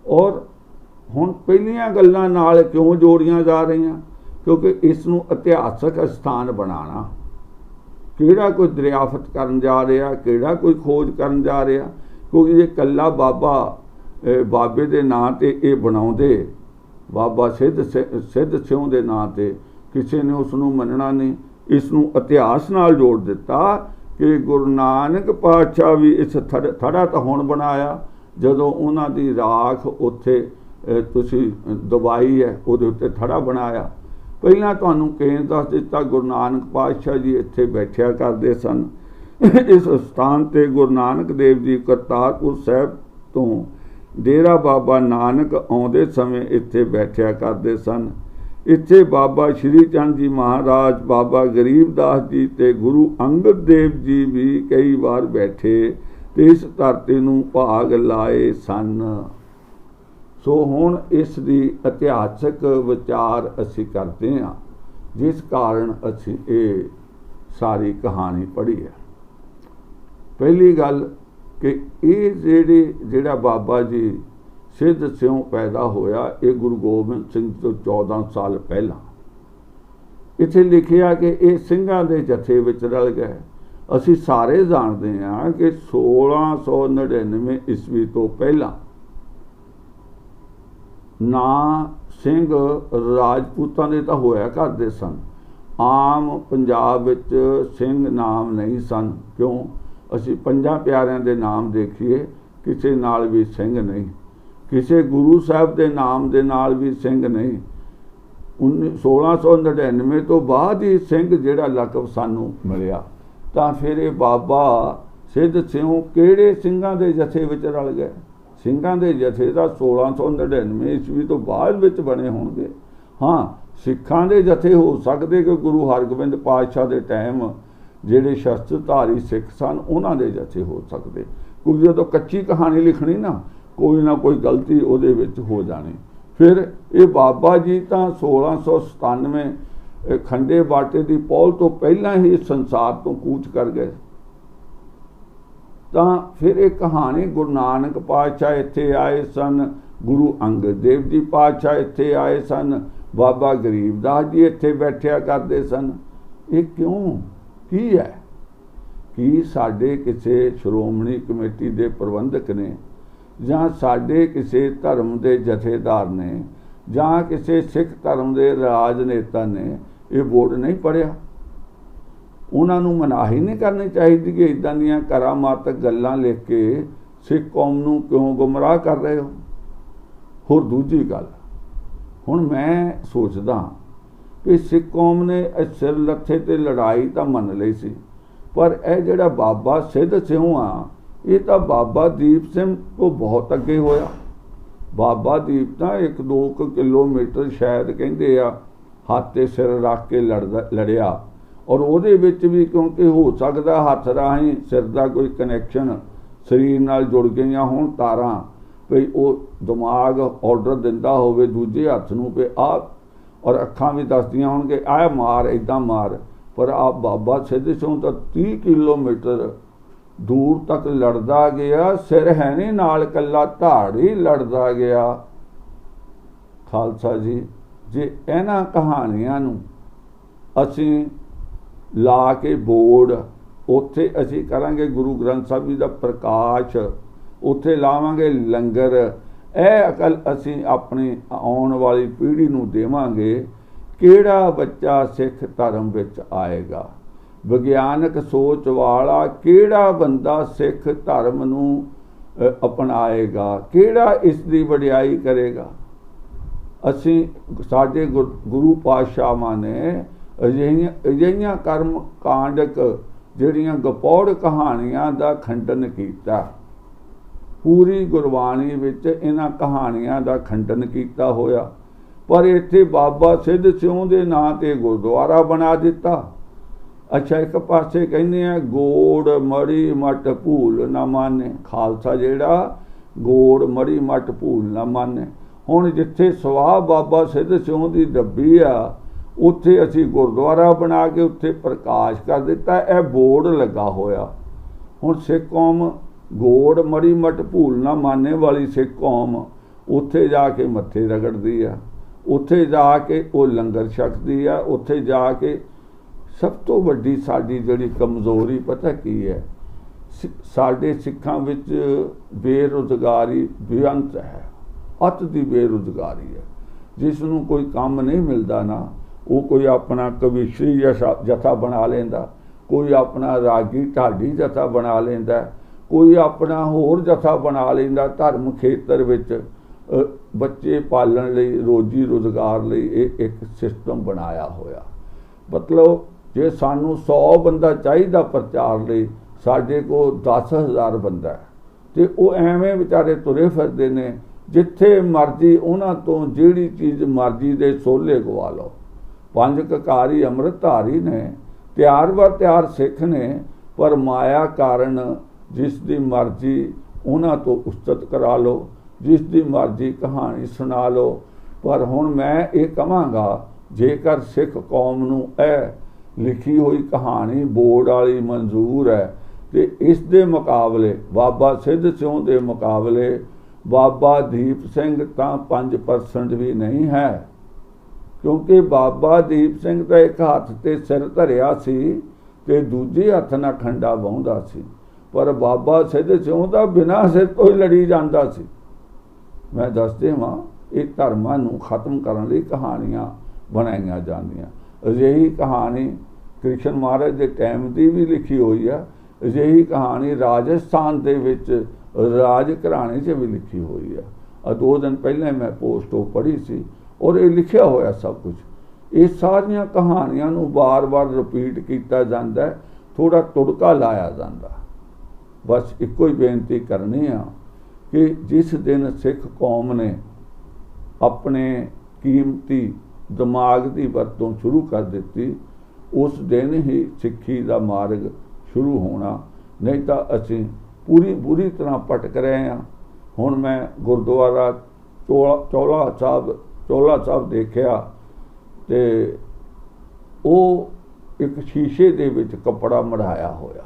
Speaker 1: ਔਰ ਹੁਣ ਪਹਿਲੀਆਂ ਗੱਲਾਂ ਨਾਲ ਕਿਉਂ ਜੋੜੀਆਂ ਜਾ ਰਹੀਆਂ? ਕਿਉਂਕਿ ਇਸ ਨੂੰ ਇਤਿਹਾਸਕ ਸਥਾਨ ਬਣਾਉਣਾ ਕਿਹੜਾ ਕੋਈ ਦਰਿਆਫਤ ਕਰਨ ਜਾ ਰਿਹਾ, ਕਿਹੜਾ ਕੋਈ ਖੋਜ ਕਰਨ ਜਾ ਰਿਹਾ ਕਿਉਂਕਿ ਜੇ ਕੱਲਾ ਬਾਬਾ ਬਾਬੇ ਦੇ ਨਾਂ ਤੇ ਇਹ ਬਣਾਉਂਦੇ। ਬਾਬਾ ਸਿੱਧ ਸਿੱਧ ਸਿਉ ਦੇ ਨਾਂ ਤੇ। ਕਿਸੇ ਨੇ ਉਸ ਨੂੰ ਮੰਨਣਾ ਨਹੀਂ। ਇਸ ਨੂੰ ਇਤਿਹਾਸ ਨਾਲ ਜੋੜ ਦਿੱਤਾ ਕਿ ਗੁਰੂ ਨਾਨਕ ਪਾਤਸ਼ਾਹ ਵੀ ਇਸ ਥੜਾ ਤਾਂ ਹੁਣ ਬਣਾਇਆ। ਜਦੋਂ ਉਹਨਾਂ ਦੀ ਰਾਖ ਉੱਥੇ ਤੁਸੀਂ ਦਵਾਈ ਹੈ, ਉਹਦੇ ਉੱਤੇ ਥੜਾ ਬਣਾਇਆ। ਪਹਿਲਾਂ ਤੁਹਾਨੂੰ ਕੇਂਦਰ ਦੱਸ ਦਿੱਤਾ ਗੁਰੂ ਨਾਨਕ ਪਾਤਸ਼ਾਹ ਜੀ ਇੱਥੇ ਬੈਠਿਆ ਕਰਦੇ ਸਨ। ਇਸ ਸਥਾਨ ਤੇ ਗੁਰੂ ਨਾਨਕ ਦੇਵ ਜੀ ਕਰਤਾਰਪੁਰ ਸਾਹਿਬ ਤੋਂ ਡੇਰਾ ਬਾਬਾ ਨਾਨਕ ਆਉਂਦੇ ਸਮੇਂ ਇੱਥੇ ਬੈਠਿਆ ਕਰਦੇ ਸਨ। ਇੱਥੇ ਬਾਬਾ ਸ਼੍ਰੀ ਚੰਦ ਜੀ ਮਹਾਰਾਜ, ਬਾਬਾ ਗਰੀਬਦਾਸ ਜੀ ਤੇ ਗੁਰੂ ਅੰਗਦ ਦੇਵ ਜੀ ਵੀ ਕਈ ਵਾਰ ਬੈਠੇ ਤੇ ਇਸ ਧਰਤੀ ਨੂੰ ਭਾਗ ਲਾਏ ਸਨ। ਸੋ ਹੁਣ ਇਸ ਦੀ ਇਤਿਹਾਸਕ ਵਿਚਾਰ ਅਸੀਂ ਕਰਦੇ ਹਾਂ, ਜਿਸ ਕਾਰਨ ਅਸੀਂ ਇਹ ਸਾਰੀ ਕਹਾਣੀ ਪੜ੍ਹੀ ਹੈ। ਪਹਿਲੀ ਗੱਲ ਕਿ ਇਹ ਜਿਹੜੇ, ਜਿਹੜਾ ਬਾਬਾ ਜੀ ਸਿੱਧ ਸਿਉ ਪੈਦਾ ਹੋਇਆ, ਇਹ ਗੁਰੂ ਗੋਬਿੰਦ ਸਿੰਘ ਤੋਂ 14 ਸਾਲ ਪਹਿਲਾਂ। ਇੱਥੇ ਲਿਖਿਆ ਕਿ ਇਹ ਸਿੰਘਾਂ ਦੇ ਜਥੇ ਵਿੱਚ ਰਲ ਗਏ ਅਸੀਂ ਸਾਰੇ ਜਾਣਦੇ ਹਾਂ ਕਿ 1699 ਈਸਵੀ ਤੋਂ ਪਹਿਲਾਂ ਨਾ ਸਿੰਘ ਰਾਜਪੂਤਾਂ ਦੇ ਤਾਂ ਹੋਇਆ ਕਰਦੇ ਸਨ। ਆਮ ਪੰਜਾਬ ਵਿੱਚ ਸਿੰਘ ਨਾਮ ਨਹੀਂ ਸਨ। ਕਿਉਂ? ਅਸੀਂ ਪੰਜਾਂ ਪਿਆਰਿਆਂ ਦੇ ਨਾਮ ਦੇਖੀਏ, ਕਿਸੇ ਨਾਲ ਵੀ ਸਿੰਘ ਨਹੀਂ। ਕਿਸੇ ਗੁਰੂ ਸਾਹਿਬ ਦੇ ਨਾਮ ਦੇ ਨਾਲ ਵੀ ਸਿੰਘ ਨਹੀਂ। 1699 ਤੋਂ ਬਾਅਦ ਹੀ ਸਿੰਘ ਜਿਹੜਾ ਲਕਬ ਸਾਨੂੰ ਮਿਲਿਆ। ਤਾਂ ਫਿਰ ਇਹ ਬਾਬਾ ਸਿੱਧ ਸਿੰਘ ਕਿਹੜੇ ਸਿੰਘਾਂ ਦੇ ਜਥੇ ਵਿੱਚ ਰਲ ਗਏ? ਸਿੰਘਾਂ ਦੇ ਜਥੇ ਦਾ 1699 ਈਸਵੀ ਤੋਂ ਬਾਅਦ ਵਿੱਚ ਬਣੇ ਹੋਣਗੇ। ਹਾਂ, ਸਿੱਖਾਂ ਦੇ ਜਥੇ ਹੋ ਸਕਦੇ ਕਿ ਗੁਰੂ ਹਰਗੋਬਿੰਦ ਪਾਤਸ਼ਾਹ ਦੇ ਟਾਈਮ ਜਿਹੜੇ ਸ਼ਸਤਰਧਾਰੀ ਸਿੱਖ ਸਨ, ਉਹਨਾਂ ਦੇ ਜਥੇ ਹੋ ਸਕਦੇ। ਕਿਉਂਕਿ ਜਦੋਂ ਕੱਚੀ ਕਹਾਣੀ ਲਿਖਣੀ ਨਾ, ਕੋਈ ਨਾ ਕੋਈ ਗਲਤੀ ਉਹਦੇ ਵਿੱਚ ਹੋ ਜਾਣੀ। ਫਿਰ ਇਹ ਬਾਬਾ ਜੀ ਤਾਂ 1697 ਖੰਡੇ ਬਾਟੇ ਦੀ ਪੌਲ ਤੋਂ ਪਹਿਲਾਂ ਹੀ ਸੰਸਾਰ ਤੋਂ ਕੂਚ ਕਰ ਗਏ। ਤਾਂ ਫਿਰ ਇਹ ਕਹਾਣੀ ਗੁਰੂ ਨਾਨਕ ਪਾਤਸ਼ਾਹ ਇੱਥੇ ਆਏ ਸਨ, ਗੁਰੂ ਅੰਗਦ ਦੇਵ ਜੀ ਪਾਤਸ਼ਾਹ ਇੱਥੇ ਆਏ ਸਨ, ਬਾਬਾ ਗਰੀਬਦਾਸ ਜੀ ਇੱਥੇ ਬੈਠਿਆ ਕਰਦੇ ਸਨ। ਇਹ ਕਿਉਂ? ਕੀ ਹੈ? ਕਿ ਸਾਡੇ ਕਿਸੇ ਸ਼੍ਰੋਮਣੀ ਕਮੇਟੀ ਦੇ ਪ੍ਰਬੰਧਕ ਨੇ ਜਾਂ ਸਾਡੇ ਕਿਸੇ ਧਰਮ ਦੇ ਜਥੇਦਾਰ ਨੇ ਜਾਂ ਕਿਸੇ ਸਿੱਖ ਧਰਮ ਦੇ ਰਾਜਨੇਤਾ ਨੇ ਇਹ ਬੋਰਡ ਨਹੀਂ ਪੜਿਆ ਉਹਨਾਂ ਨੂੰ ਮਨਾਹੀ ਨਹੀਂ ਕਰਨੀ ਚਾਹੀਦੀ ਕਿ ਇਦਾਂ ਦੀਆਂ ਕਰਾਮਾਤਕ ਗੱਲਾਂ ਲਿਖ ਕੇ ਸਿੱਖ ਕੌਮ ਨੂੰ ਕਿਉਂ ਗੁੰਮਰਾਹ ਕਰ ਰਹੇ ਹੋ? ਹੋਰ ਦੂਜੀ ਗੱਲ, ਹੁਣ ਮੈਂ ਸੋਚਦਾ ਕਿ ਸਿੱਖ ਕੌਮ ਨੇ ਸਿਰ ਲੱਥੇ ਤੇ ਲੜਾਈ ਤਾਂ ਮੰਨ ਲਈ ਸੀ। ਪਰ ਇਹ ਜਿਹੜਾ ਬਾਬਾ ਸਿੱਧ ਸਿੰਘ ਆ, ਇਹ ਤਾਂ ਬਾਬਾ ਦੀਪ ਸਿੰਘ ਤੋਂ ਬਹੁਤ ਅੱਗੇ ਹੋਇਆ। ਬਾਬਾ ਦੀਪ ਤਾਂ 1-2 ਕਿਲੋਮੀਟਰ ਸ਼ਾਇਦ ਕਹਿੰਦੇ ਆ, ਹੱਥ ਤੇ ਸਿਰ ਰੱਖ ਕੇ ਲੜਦਾ, ਲੜਿਆ। ਔਰ ਉਹਦੇ ਵਿੱਚ ਵੀ ਕਿਉਂਕਿ ਹੋ ਸਕਦਾ ਹੱਥ ਰਾਹੀਂ ਸਿਰ ਦਾ ਕੋਈ ਕਨੈਕਸ਼ਨ ਸਰੀਰ ਨਾਲ ਜੁੜ ਗਈਆਂ ਹੋਣ ਤਾਰਾਂ, ਵੀ ਉਹ ਦਿਮਾਗ ਆਰਡਰ ਦਿੰਦਾ ਹੋਵੇ ਦੂਜੇ ਹੱਥ ਨੂੰ ਵੀ ਆ ਔਰ ਅੱਖਾਂ ਵੀ ਦੱਸਦੀਆਂ ਹੋਣਗੇ ਆ ਮਾਰ ਇਦਾਂ ਮਾਰ। ਪਰ ਆ ਬਾਬਾ ਸਿੱਧ ਸਿੰਘ ਤਾਂ 30 ਕਿਲੋਮੀਟਰ ਦੂਰ ਤੱਕ ਲੜਦਾ ਗਿਆ, ਸਿਰ ਹੈ ਨਹੀਂ ਨਾਲ ਕੱਲਾ ਧਾੜ ਹੀ ਲੜਦਾ ਗਿਆ। ਖਾਲਸਾ ਜੀ, ਜੇ ਇਹਨਾਂ ਕਹਾਣੀਆਂ ਨੂੰ ਅਸੀਂ ਲਾ ਕੇ ਬੋਰਡ, ਉੱਥੇ ਅਸੀਂ ਕਰਾਂਗੇ ਗੁਰੂ ਗ੍ਰੰਥ ਸਾਹਿਬ ਜੀ ਦਾ ਪ੍ਰਕਾਸ਼, ਉੱਥੇ ਲਾਵਾਂਗੇ ਲੰਗਰ ਇਹ ਅਕਲ ਅਸੀਂ ਆਪਣੀ ਆਉਣ ਵਾਲੀ ਪੀੜ੍ਹੀ ਨੂੰ ਦੇਵਾਂਗੇ, ਕਿਹੜਾ ਬੱਚਾ ਸਿੱਖ ਧਰਮ ਵਿੱਚ ਆਏਗਾ? ਵਿਗਿਆਨਕ ਸੋਚ ਵਾਲਾ ਕਿਹੜਾ ਬੰਦਾ ਸਿੱਖ ਧਰਮ ਨੂੰ ਅਪਣਾਏਗਾ? ਕਿਹੜਾ ਇਸ ਦੀ ਵਡਿਆਈ ਕਰੇਗਾ? ਅਸੀਂ ਸਾਡੇ ਗੁਰੂ ਪਾਤਸ਼ਾਹਾਂ ਨੇ ਅਜਿਹੀਆਂ ਅਜਿਹੀਆਂ ਕਰਮ ਕਾਂਡਕ ਜਿਹੜੀਆਂ ਗਪੌੜ ਕਹਾਣੀਆਂ ਦਾ ਖੰਡਨ ਕੀਤਾ। ਪੂਰੀ ਗੁਰਬਾਣੀ ਵਿੱਚ ਇਹਨਾਂ ਕਹਾਣੀਆਂ ਦਾ ਖੰਡਨ ਕੀਤਾ ਹੋਇਆ। ਪਰ ਇੱਥੇ ਬਾਬਾ ਸਿੱਧ ਸਿੰਘ ਦੇ ਨਾਂ ਤੇ ਗੁਰਦੁਆਰਾ ਬਣਾ ਦਿੱਤਾ। ਅੱਛਾ, ਇੱਕ ਪਾਸੇ ਕਹਿੰਦੇ ਆ, ਗੋੜ ਮੜੀ ਮਟ ਭੂਲ ਨਾ ਮਾਨੇ। ਖਾਲਸਾ ਜਿਹੜਾ, ਗੋੜ ਮੜੀ ਮਟ ਭੂਲ ਨਾ ਮਾਨੇ। ਹੁਣ ਜਿੱਥੇ ਸਵਾਹ ਬਾਬਾ ਸਿੱਧ ਸਿੰਘ ਦੀ ਡੱਬੀ ਆ, ਉੱਥੇ ਅਸੀਂ ਗੁਰਦੁਆਰਾ ਬਣਾ ਕੇ ਉੱਥੇ ਪ੍ਰਕਾਸ਼ ਕਰ ਦਿੱਤਾ। ਇਹ ਬੋਰਡ ਲੱਗਾ ਹੋਇਆ। ਹੁਣ ਸਿੱਖ ਕੌਮ ਗੋੜ ਮੜੀ ਮਟ ਭੂਲ ਨਾ ਮਾਨੇ ਵਾਲੀ ਸਿੱਖ ਕੌਮ ਉੱਥੇ ਜਾ ਕੇ ਮੱਥੇ ਰਗੜਦੀ ਆ। ਉੱਥੇ ਜਾ ਕੇ ਉਹ ਲੰਗਰ ਛਕਦੀ ਆ। ਉੱਥੇ ਜਾ ਕੇ ਸਭ ਤੋਂ ਵੱਡੀ ਸਾਡੀ ਜਿਹੜੀ ਕਮਜ਼ੋਰੀ ਪਤਾ ਕੀ ਹੈ? ਸਾਡੇ ਸਿੱਖਾਂ ਵਿੱਚ ਬੇਰੁਜ਼ਗਾਰੀ ਬੇਅੰਤ ਹੈ। ਅਤ ਦੀ ਬੇਰੁਜ਼ਗਾਰੀ ਹੈ। ਜਿਸ ਨੂੰ ਕੋਈ ਕੰਮ ਨਹੀਂ ਮਿਲਦਾ ਨਾ, ਉਹ ਕੋਈ ਆਪਣਾ ਕਵਿਸ਼ਰੀ ਜਥਾ ਬਣਾ ਲੈਂਦਾ, ਕੋਈ ਆਪਣਾ ਰਾਗੀ ਢਾਡੀ ਜਥਾ ਬਣਾ ਲੈਂਦਾ ਕੋਈ ਆਪਣਾ ਹੋਰ ਜਥਾ ਬਣਾ ਲੈਂਦਾ ਧਰਮ ਖੇਤਰ ਵਿੱਚ ਬੱਚੇ ਪਾਲਣ ਲਈ, ਰੋਜੀ ਰੋਜ਼ਗਾਰ ਲਈ ਇਹ ਇੱਕ ਸਿਸਟਮ ਬਣਾਇਆ ਹੋਇਆ। ਮਤਲਬ ਜੇ ਸਾਨੂੰ 100 ਬੰਦਾ ਚਾਹੀਦਾ ਪ੍ਰਚਾਰ ਲਈ, ਸਾਡੇ ਕੋਲ 10000 ਬੰਦਾ ਹੈ। ਤੇ ਉਹ ਐਵੇਂ ਵਿਚਾਰੇ ਤੁਰੇ ਫਿਰਦੇ ਨੇ, ਜਿੱਥੇ ਮਰਜ਼ੀ ਉਹਨਾਂ ਤੋਂ ਜਿਹੜੀ ਚੀਜ਼ ਮਰਜ਼ੀ ਦੇ ਸੋਲੇ ਗਵਾ ਲਓ। ਪੰਜ ਕਕਾਰੀ ਅੰਮ੍ਰਿਤ ਧਾਰੀ ਨੇ, ਤਿਆਰ ਵਰ ਤਿਆਰ ਸਿੱਖ ਨੇ, ਪਰ ਮਾਇਆ ਕਾਰਨ ਜਿਸ ਦੀ ਮਰਜ਼ੀ ਉਹਨਾਂ ਤੋਂ ਉਸਤਤ ਕਰਾ ਲਓ, ਜਿਸ ਦੀ ਮਰਜ਼ੀ ਕਹਾਣੀ ਸੁਣਾ ਲਓ। ਪਰ ਹੁਣ ਮੈਂ ਇਹ ਕਹਾਂਗਾ, ਜੇਕਰ ਸਿੱਖ ਕੌਮ ਨੂੰ ਇਹ ਲਿਖੀ ਹੋਈ ਕਹਾਣੀ ਬੋਰਡ ਵਾਲੀ ਮਨਜ਼ੂਰ ਹੈ, ਤੇ ਇਸ ਦੇ ਮੁਕਾਬਲੇ, ਬਾਬਾ ਸਿੱਧ ਸਿੰਘ ਦੇ ਮੁਕਾਬਲੇ ਬਾਬਾ ਦੀਪ ਸਿੰਘ ਤਾਂ 5% ਵੀ ਨਹੀਂ ਹੈ। ਕਿਉਂਕਿ ਬਾਬਾ ਦੀਪ ਸਿੰਘ ਦਾ ਇੱਕ ਹੱਥ ਤੇ ਸਿਰ ਧਰਿਆ ਸੀ ਤੇ ਦੂਜੇ ਹੱਥ ਨਾਲ ਖੰਡਾ ਵਾਹੁੰਦਾ ਸੀ। ਪਰ ਬਾਬਾ ਸਿੱਧ ਸਿੰਘ ਦਾ ਬਿਨਾਂ ਸਿਰ ਤੋਂ ਹੀ ਲੜੀ ਜਾਂਦਾ ਸੀ। ਮੈਂ ਦੱਸਦੇ ਹਾਂ ਇਹ ਧਰਮਾਂ ਨੂੰ ਖਤਮ ਕਰਨ ਲਈ ਕਹਾਣੀਆਂ ਬਣਾਈਆਂ ਜਾਂਦੀਆਂ। ਅਜਿਹੀ ਕਹਾਣੀ ਕ੍ਰਿਸ਼ਨ ਮਹਾਰਾਜ ਦੇ ਟਾਈਮ ਦੀ ਵੀ ਲਿਖੀ ਹੋਈ ਆ। ਅਜਿਹੀ ਕਹਾਣੀ ਰਾਜਸਥਾਨ ਦੇ ਵਿੱਚ ਰਾਜ ਘਰਾਣੇ 'ਚ ਵੀ ਲਿਖੀ ਹੋਈ ਆ। ਆ ਦੋ ਦਿਨ ਪਹਿਲਾਂ ਮੈਂ ਪੋਸਟ ਉਹ ਪੜ੍ਹੀ ਸੀ ਔਰ ਇਹ ਲਿਖਿਆ ਹੋਇਆ ਸਭ ਕੁਝ। ਇਹ ਸਾਰੀਆਂ ਕਹਾਣੀਆਂ ਨੂੰ ਬਾਰ-ਬਾਰ ਰਿਪੀਟ ਕੀਤਾ ਜਾਂਦਾ ਹੈ ਥੋੜਾ ਤੁੜਕਾ ਲਾਇਆ ਜਾਂਦਾ ਬਸ ਇੱਕੋ ਹੀ ਬੇਨਤੀ ਕਰਨੀ ਆ ਕਿ ਜਿਸ ਦਿਨ ਸਿੱਖ ਕੌਮ ਨੇ ਆਪਣੇ ਕੀਮਤੀ ਦਿਮਾਗ ਦੀ ਵਰਤੋਂ ਸ਼ੁਰੂ ਕਰ ਦਿੱਤੀ, ਉਸ ਦਿਨ ਹੀ ਸਿੱਖੀ ਦਾ ਮਾਰਗ ਸ਼ੁਰੂ ਹੋਣਾ, ਨਹੀਂ ਤਾਂ ਅਸੀਂ ਪੂਰੀ ਪੂਰੀ ਤਰ੍ਹਾਂ ਭਟਕ ਰਹੇ ਹਾਂ ਹੁਣ ਮੈਂ ਗੁਰਦੁਆਰਾ ਚੋਲਾ ਸਾਹਿਬ ਚੋਲਾ ਸਾਹਿਬ ਦੇਖਿਆ ਤੇ ਉਹ ਇੱਕ ਸ਼ੀਸ਼ੇ ਦੇ ਵਿੱਚ ਕੱਪੜਾ ਮੜਾਇਆ ਹੋਇਆ।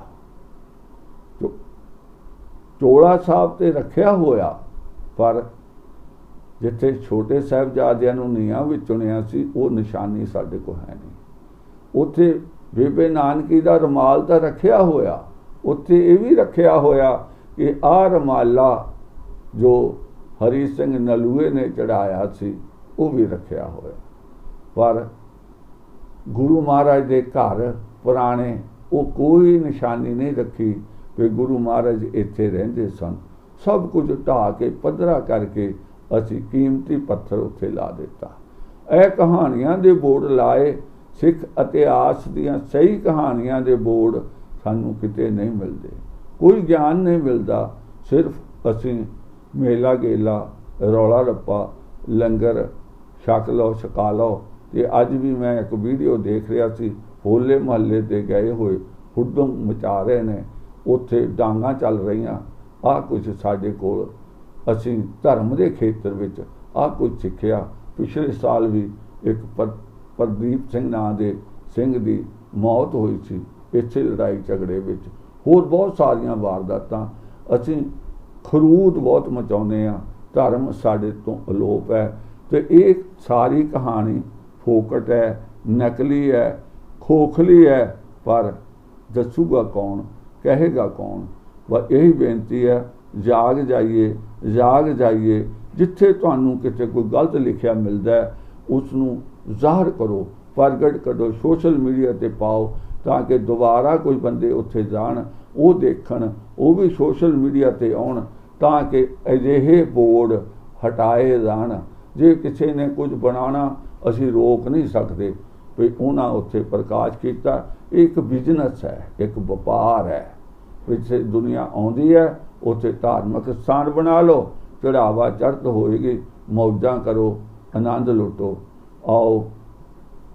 Speaker 1: ਚੋਲਾ ਸਾਹਿਬ ਤੇ ਰੱਖਿਆ ਹੋਇਆ, ਪਰ ਜਿੱਥੇ ਛੋਟੇ ਸਾਹਿਬਜ਼ਾਦਿਆਂ ਨੂੰ ਨੀਹਾਂ ਵਿੱਚ ਚੁਣਿਆ ਸੀ, ਉਹ ਨਿਸ਼ਾਨੀ ਸਾਡੇ ਕੋਲ ਹੈ ਨਹੀਂ। ਉੱਥੇ ਬੇਬੇ ਨਾਨਕੀ ਦਾ ਰਮਾਲ ਤਾਂ ਰੱਖਿਆ ਹੋਇਆ, ਉੱਥੇ ਇਹ ਵੀ ਰੱਖਿਆ ਹੋਇਆ ਕਿ ਆ ਰਮਾਲਾ ਜੋ ਹਰੀ ਸਿੰਘ ਨਲੂਏ ਨੇ ਚੜਾਇਆ ਸੀ, ਉਹ ਵੀ ਰੱਖਿਆ ਹੋਇਆ। ਪਰ ਗੁਰੂ ਮਹਾਰਾਜ ਦੇ ਘਰ ਪੁਰਾਣੇ ਉਹ ਕੋਈ ਨਿਸ਼ਾਨੀ ਨਹੀਂ ਰੱਖੀ ਕਿ ਗੁਰੂ ਮਹਾਰਾਜ ਇੱਥੇ ਰਹਿੰਦੇ ਸਨ। ਸਭ ਕੁਝ ਢਾ ਕੇ, ਪੱਧਰਾ ਕਰਕੇ ਅਸੀਂ ਕੀਮਤੀ ਪੱਥਰ ਉੱਥੇ ਲਾ ਦਿੱਤਾ। ਇਹ ਕਹਾਣੀਆਂ ਦੇ ਬੋਰਡ ਲਾਏ, ਸਿੱਖ ਇਤਿਹਾਸ ਦੀਆਂ ਸਹੀ ਕਹਾਣੀਆਂ ਦੇ ਬੋਰਡ ਸਾਨੂੰ ਕਿਤੇ ਨਹੀਂ ਮਿਲਦੇ। ਕੋਈ ਗਿਆਨ ਨਹੀਂ ਮਿਲਦਾ, ਸਿਰਫ ਅਸੀਂ ਮੇਲਾ ਗੇਲਾ, ਰੌਲਾ ਰੱਪਾ, ਲੰਗਰ, ਛਕ ਲਓ, ਛਕਾ ਲਓ। ਤੇ ਅੱਜ ਵੀ ਮੈਂ ਇੱਕ ਵੀਡੀਓ ਦੇਖ ਰਿਹਾ ਸੀ, ਹੋਲੇ ਮਹੱਲੇ ਤੇ ਗਏ ਹੋਏ ਹੁਦਮ ਮਚਾ ਰਹੇ ਨੇ। ਉੱਥੇ ਡਾਂਗਾਂ ਚੱਲ ਰਹੀਆਂ। ਆ ਕੁਝ ਸਾਡੇ ਕੋਲ। ਅਸੀਂ ਧਰਮ ਦੇ ਖੇਤਰ ਵਿੱਚ ਆ ਕੁਝ ਸਿੱਖਿਆ। ਪਿਛਲੇ ਸਾਲ ਵੀ ਇੱਕ ਪ੍ਰਦੀਪ ਸਿੰਘ ਨਾਂ ਦੇ ਸਿੰਘ ਦੀ ਮੌਤ ਹੋਈ ਸੀ ਇਸੇ ਲੜਾਈ ਝਗੜੇ ਵਿੱਚ। ਹੋਰ ਬਹੁਤ ਸਾਰੀਆਂ ਵਾਰਦਾਤਾਂ। ਅਸੀਂ ਖਰੂਦ ਬਹੁਤ ਮਚਾਉਂਦੇ ਆ ਧਰਮ ਸਾਡੇ ਤੋਂ ਅਲੋਪ ਹੈ ਤੇ ਇਹ ਸਾਰੀ ਕਹਾਣੀ ਫੋਕਟ ਹੈ, ਨਕਲੀ ਹੈ, ਖੋਖਲੀ ਹੈ, ਪਰ ਦੱਸੂਗਾ ਕੌਣ? ਕਹੇਗਾ ਕੌਣ? ਵਾ ਇਹੀ ਬੇਨਤੀ ਹੈ, ਜਾਗ ਜਾਈਏ ਜਾਗ ਜਾਈਏ। ਜਿੱਥੇ ਤੁਹਾਨੂੰ ਕਿਤੇ ਕੋਈ ਗਲਤ ਲਿਖਿਆ ਮਿਲਦਾ ਹੈ ਉਸ ਨੂੰ ਜ਼ਾਹਰ ਕਰੋ, ਪ੍ਰਗਟ ਕਰੋ, ਸੋਸ਼ਲ ਮੀਡੀਆ ਤੇ ਪਾਓ, ਤਾਂ ਕਿ ਦੁਬਾਰਾ ਕੋਈ ਬੰਦੇ ਉੱਥੇ ਜਾਣ, ਉਹ ਦੇਖਣ, ਉਹ ਵੀ ਸੋਸ਼ਲ ਮੀਡੀਆ ਤੇ ਆਉਣ, ਤਾਂ ਕਿ ਅਜਿਹੇ ਬੋਰਡ ਹਟਾਏ ਜਾਣ। ਜੇ ਕਿਸੇ ਨੇ ਕੁਝ ਬਣਾਉਣਾ, ਅਸੀਂ ਰੋਕ ਨਹੀਂ ਸਕਦੇ। ਵੀ ਉਹਨਾਂ ਉੱਥੇ ਪ੍ਰਕਾਸ਼ ਕੀਤਾ। ਇੱਕ ਬਿਜ਼ਨਸ ਹੈ, ਇੱਕ ਵਪਾਰ ਹੈ। ਵਿੱਚ ਦੁਨੀਆ ਆਉਂਦੀ ਹੈ, ਉੱਥੇ ਧਾਰਮਿਕ ਸਥਾਨ ਬਣਾ ਲਓ, ਚੜਾਵਾ ਚੜਤ ਹੋਏਗੀ, ਮੌਜਾਂ ਕਰੋ, ਆਨੰਦ ਲੁੱਟੋ। ਆਓ,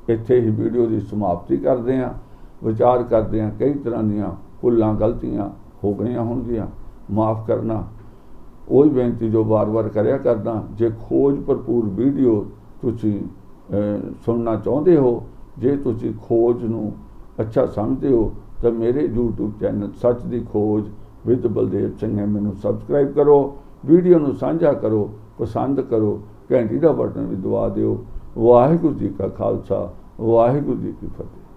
Speaker 1: ਇੱਥੇ ਹੀ ਵੀਡੀਓ ਦੀ ਸਮਾਪਤੀ ਕਰਦੇ ਹਾਂ। ਵਿਚਾਰ ਕਰਦੇ ਹਾਂ, ਕਈ ਤਰ੍ਹਾਂ ਦੀਆਂ ਭੁੱਲਾਂ, ਗਲਤੀਆਂ ਹੋ ਗਈਆਂ ਹੋਣਗੀਆਂ। ਮਾਫ ਕਰਨਾ। ਉਹੀ ਬੇਨਤੀ ਜੋ ਵਾਰ-ਵਾਰ ਕਰਿਆ ਕਰਦਾ, ਜੇ ਖੋਜ ਭਰਪੂਰ ਵੀਡੀਓ ਤੁਸੀਂ ਸੁਣਨਾ ਚਾਹੁੰਦੇ ਹੋ, ਜੇ ਤੁਸੀਂ ਖੋਜ ਨੂੰ ਅੱਛਾ ਸਮਝਦੇ ਹੋ, ਤਾਂ ਮੇਰੇ YouTube ਚੈਨਲ ਸੱਚ ਦੀ ਖੋਜ ਵਿਦ ਬਲਦੇਵ ਸਿੰਘ ਹੈ। ਮੈਨੂੰ ਸਬਸਕ੍ਰਾਈਬ ਕਰੋ ਵੀਡੀਓ ਨੂੰ ਸਾਂਝਾ ਕਰੋ, ਪਸੰਦ ਕਰੋ, ਘੰਟੀ ਦਾ ਬਟਨ ਵੀ ਦਬਾ ਦਿਓ। ਵਾਹਿਗੁਰੂ ਜੀ ਕਾ ਖਾਲਸਾ, ਵਾਹਿਗੁਰੂ ਜੀ ਕੀ ਫਤਿਹ।